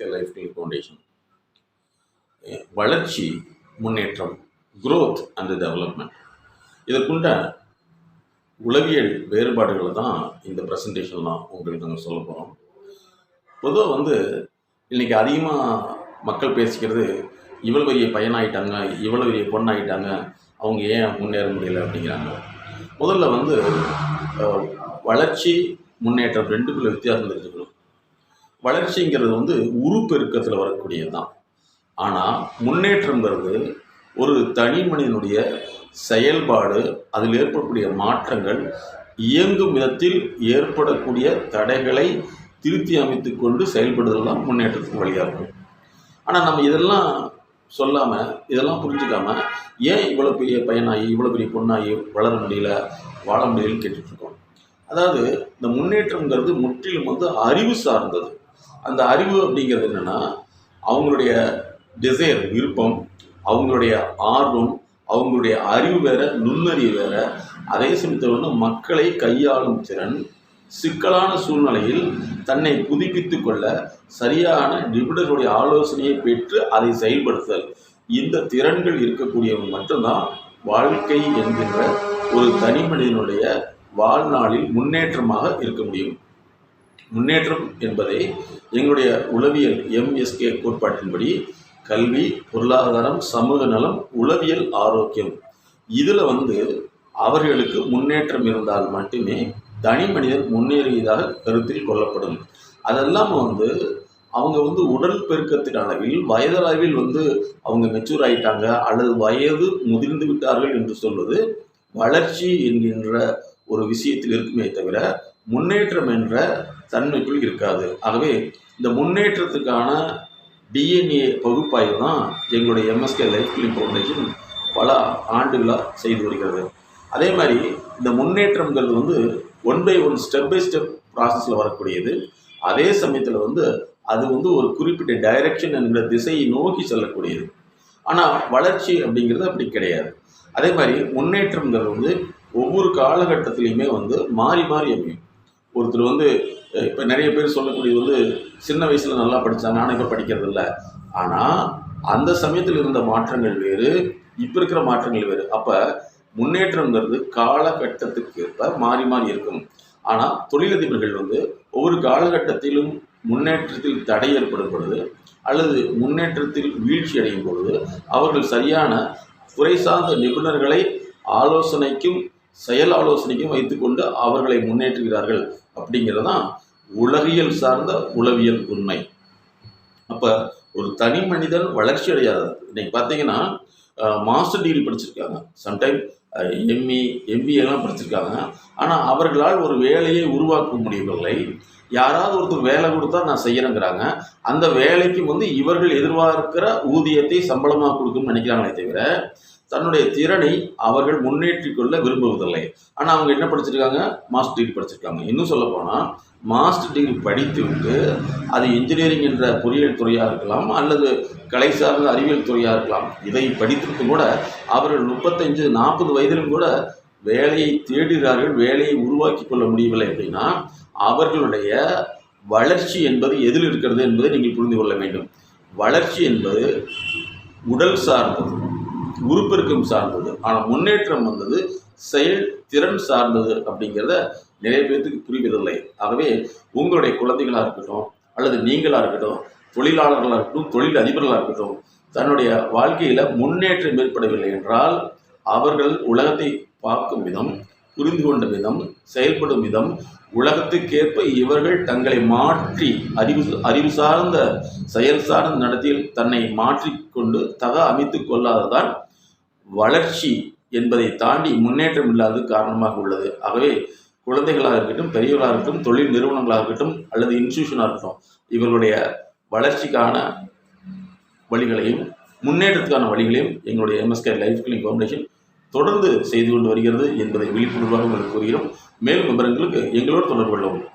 MSK life clinic foundation வளர்ச்சி முன்னேற்றம் growth and development இதற்குண்ட உளவியல் வேறுபாடுகளை தான் இந்த ப்ரெசன்டேஷன்லாம் உங்களுக்கு நாங்கள் சொல்ல போகிறோம் பொதுவாக வந்து இன்றைக்கி அதிகமாக மக்கள் பேசிக்கிறது இவ்வளோ பெரிய பையனாயிட்டாங்க இவ்வளோ பெரிய பொண்ணாயிட்டாங்க அவங்க ஏன் முன்னேற முடியல அப்படிங்கிறாங்க. முதல்ல வந்து வளர்ச்சி முன்னேற்றம் ரெண்டுக்குள்ள வித்தியாசம் தெரிஞ்சுக்கணும். வளர்ச்சிங்கிறது வந்து உருப்பெருக்கத்தில் வரக்கூடியது தான் ஆனால் முன்னேற்றங்கிறது ஒரு தனி மனிதனுடைய செயல்பாடு அதில் ஏற்படக்கூடிய மாற்றங்கள் இயங்கும் விதத்தில் ஏற்படக்கூடிய தடைகளை திருத்தி அமைத்து கொண்டு செயல்படுதல் தான் முன்னேற்றத்துக்கு வழியாக இருக்கும். ஆனால் நம்ம இதெல்லாம் சொல்லாமல் இதெல்லாம் புரிஞ்சுக்காம ஏன் இவ்வளோ பெரிய பையனாகி இவ்வளோ பெரிய பொண்ணாகி வளர முடியல வாழ முடியலன்னு கேட்டுட்ருக்கோம் அதாவது இந்த முன்னேற்றங்கிறது முற்றிலும் வந்து அறிவு சார்ந்தது. அந்த அறிவு அப்படிங்கிறது என்னென்னா அவங்களுடைய டிசைர் விருப்பம் அவங்களுடைய ஆர்வம் அவங்களுடைய அறிவு வேற நுண்ணறிவு வேற அதே சமயத்தில் வந்து மக்களை கையாளும் திறன் சிக்கலான சூழ்நிலையில் தன்னை புதுப்பித்து கொள்ள சரியான நிபுணர்களுடைய ஆலோசனையை பெற்று அதை செயல்படுத்தல். இந்த திறன்கள் இருக்கக்கூடியவங்க மட்டும்தான் வாழ்க்கை என்கின்ற ஒரு தனி மனிதனுடைய வாழ்நாளில் முன்னேற்றமாக இருக்க முடியும். முன்னேற்றம் என்பதை எங்களுடைய உளவியல் எம்எஸ்கே கோட்பாட்டின்படி கல்வி பொருளாதாரம் சமூக நலம் உளவியல் ஆரோக்கியம் இதில் வந்து அவர்களுக்கு முன்னேற்றம் இருந்தால் மட்டுமே தனி மனிதன் முன்னேறியதாக கருத்தில் கொள்ளப்படும். அதெல்லாம் வந்து அவங்க வந்து உடல் பெருக்கத்தின் அளவில் வயதளவில் வந்து அவங்க மெச்சூர் ஆயிட்டாங்க அல்லது வயது முதிர்ந்து விட்டார்கள் என்று சொல்வது வளர்ச்சி என்கின்ற ஒரு விஷயத்தில் இருக்குமே தவிர முன்னேற்றம் என்ற தன்மைக்குள் இருக்காது. ஆகவே இந்த முன்னேற்றத்துக்கான டிஎன்ஏ பகுப்பாய்வு தான் எங்களுடைய எம்எஸ்கே லைஃப் கிளினிக் ஃபவுண்டேஷன் பல ஆண்டுகளாக செய்து வருகிறது. அதே மாதிரி இந்த முன்னேற்றங்கள் வந்து one by one step by step ப்ராசஸில் வரக்கூடியது. அதே சமயத்தில் வந்து அது வந்து ஒரு குறிப்பிட்ட டைரக்ஷன் என்கிற திசையை நோக்கி செல்லக்கூடியது. ஆனால் வளர்ச்சி அப்படிங்கிறது அப்படி கிடையாது. அதே மாதிரி முன்னேற்றங்கள் வந்து ஒவ்வொரு காலகட்டத்திலையுமே வந்து மாறி மாறி அமையும். ஒருத்தர் வந்து இப்போ நிறைய பேர் சொல்லக்கூடிய வந்து சின்ன வயசில் நல்லா படித்தாங்க ஆனால் இப்போ படிக்கிறதில்ல. ஆனால் அந்த சமயத்தில் இருந்த மாற்றங்கள் வேறு இப்போ இருக்கிற மாற்றங்கள் வேறு. அப்போ முன்னேற்றங்கிறது காலகட்டத்துக்கு ஏற்ப மாறி மாறி இருக்கும். ஆனால் தொழிலதிபர்கள் வந்து ஒவ்வொரு காலகட்டத்திலும் முன்னேற்றத்தில் தடை ஏற்படும் பொழுது அல்லது முன்னேற்றத்தில் வீழ்ச்சி அடையும் பொழுது அவர்கள் சரியான துறை சார்ந்த நிபுணர்களை ஆலோசனைக்கும் செயல் ஆலோசனைக்கும் வைத்துக்கொண்டு அவர்களை முன்னேற்றுகிறார்கள் அப்படிங்கிறது தான் உலகியல் சார்ந்த உளவியல் உண்மை. அப்போ ஒரு தனி மனிதன் வளர்ச்சி அடையாது இன்னைக்கு பார்த்தீங்கன்னா மாஸ்டர் டிகிரி படிச்சிருக்காங்க. சம்டைம் எம்இ எம்பிஏலாம் படிச்சிருக்காங்க. ஆனால் அவர்களால் ஒரு வேலையை உருவாக்க முடியவில்லை. யாராவது ஒருத்தர் வேலை கொடுத்தா நான் செய்யறேங்கிறாங்க. அந்த வேலைக்கு வந்து இவர்கள் எதிர்பார்க்கிற ஊதியத்தை சம்பளமாக கொடுக்கும்னு நினைக்கிறாங்களே தவிர தன்னுடைய திறனை அவர்கள் முன்னேற்றி கொள்ள விரும்புவதில்லை. ஆனால் அவங்க என்ன படிச்சிருக்காங்க? மாஸ்டர் டிகிரி படிச்சிருக்காங்க. இன்னும் சொல்ல போனால் மாஸ்டர் டிகிரி படித்து விட்டு அது இன்ஜினியரிங் என்ற பொறியியல் துறையாக இருக்கலாம் அல்லது கலை சார்ந்த அறிவியல் துறையாக இருக்கலாம் இதை படித்திருத்து கூட அவர்கள் முப்பத்தஞ்சு நாற்பது வயதிலும் கூட வேலையை தேடுகிறார்கள் வேலையை உருவாக்கி கொள்ள முடியவில்லை அப்படின்னா அவர்களுடைய வளர்ச்சி என்பது எதில் இருக்கிறது என்பதை நீங்கள் புரிந்து கொள்ள வேண்டும். வளர்ச்சி என்பது உடல் சார்ந்தது உறுப்பெருக்கம் சார்ந்தது. ஆனால் முன்னேற்றம் வந்தது செயல் திறன் சார்ந்தது அப்படிங்கிறத நிறைய பேர்த்துக்கு புரிவதில்லை. ஆகவே உங்களுடைய குழந்தைகளாக இருக்கட்டும் அல்லது நீங்களாக இருக்கட்டும் தொழிலாளர்களாக இருக்கட்டும் தொழில் அதிபர்களாக இருக்கட்டும் தன்னுடைய வாழ்க்கையில் முன்னேற்றம் ஏற்படவில்லை என்றால் அவர்கள் உலகத்தை பார்க்கும் விதம் புரிந்து கொண்ட விதம் செயல்படும் விதம் உலகத்துக்கேற்ப இவர்கள் தங்களை மாற்றி அறிவு அறிவு சார்ந்த செயல் சார்ந்த நடத்தியில் தன்னை மாற்றிக்கொண்டு தக அமைத்து கொள்ளாததான் வளர்ச்சி என்பதை தாண்டி முன்னேற்றம் இல்லாதது காரணமாக உள்ளது. ஆகவே குழந்தைகளாக இருக்கட்டும் பெரியவர்களாக இருக்கட்டும் தொழில் நிறுவனங்களாக இருக்கட்டும் அல்லது இன்ஸ்டியூஷனாக இருக்கட்டும் இவர்களுடைய வளர்ச்சிக்கான வழிகளையும் முன்னேற்றத்துக்கான வழிகளையும் எங்களுடைய எம்எஸ்கே லைஃப் கிளினிக் ஃபவுண்டேஷன் தொடர்ந்து செய்து கொண்டு வருகிறது என்பதை விழிப்புணர்வாக உங்களுக்கு கூறுகிறோம். மேலும் விவரங்களுக்கு எங்களோடு தொடர்பு கொள்ளவும்.